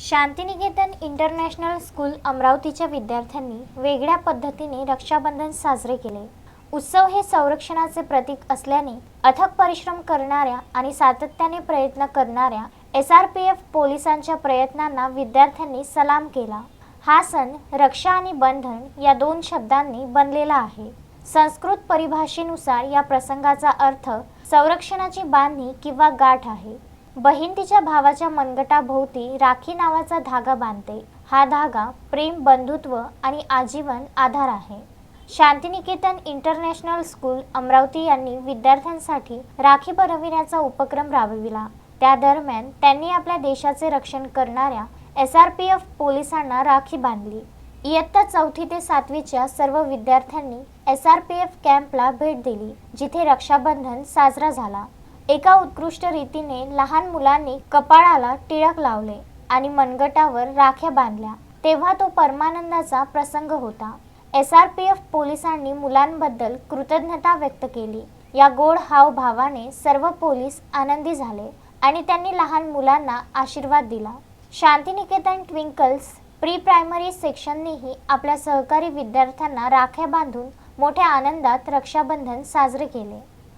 Shantiniketan international school अमरावतीच्या विद्यार्थ्यांनी वेगळ्या पद्धतीने रक्षाबंधन साजरे केले. उत्सव हे संरक्षणाचे प्रतीक असल्याने अथक परिश्रम करणाऱ्या आणि सातत्याने प्रयत्न करणाऱ्या एस आर पी एफ पोलिसांच्या प्रयत्नांना विद्यार्थ्यांनी सलाम केला. हा सण रक्षा आणि बंधन या दोन शब्दांनी बनलेला आहे. संस्कृत परिभाषेनुसार या प्रसंगाचा अर्थ संरक्षणाची बांधणी किंवा गाठ आहे. बहीण तिच्या भावाच्या मनगटाभोवती राखी नावाचा धागा बांधते. हा धागा प्रेम बंधुत्व आणि आजीवन आधार आहे. शांतिनिकेतन इंटरनॅशनल स्कूल अमरावती यांनी विद्यार्थ्यांसाठी राखी बनविण्याचा उपक्रम राबविला. त्या दरम्यान त्यांनी आपल्या देशाचे रक्षण करणाऱ्या एस आर पी एफ पोलिसांना राखी बांधली. इयत्ता चौथी ते सातवीच्या सर्व विद्यार्थ्यांनी एस आर पी एफ कॅम्पला भेट दिली जिथे रक्षाबंधन साजरा झाला. एका उत्कृष्ट रीतीने लहान मुलांनी कपाळाला टिळक लावले आणि मनगटावर राख्या बांधल्या. तेव्हा तो परमानंदाचा प्रसंग होता. एस आर पी एफ पोलिसांनी मुलांबद्दल कृतज्ञता व्यक्त केली. या गोड हावभावाने सर्व पोलीस आनंदी झाले आणि त्यांनी लहान मुलांना आशीर्वाद दिला. शांतिनिकेतन ट्विंकल्स प्री प्रायमरी सेक्शननेही आपल्या सहकारी विद्यार्थ्यांना राख्या बांधून मोठ्या आनंदात रक्षाबंधन साजरे केले.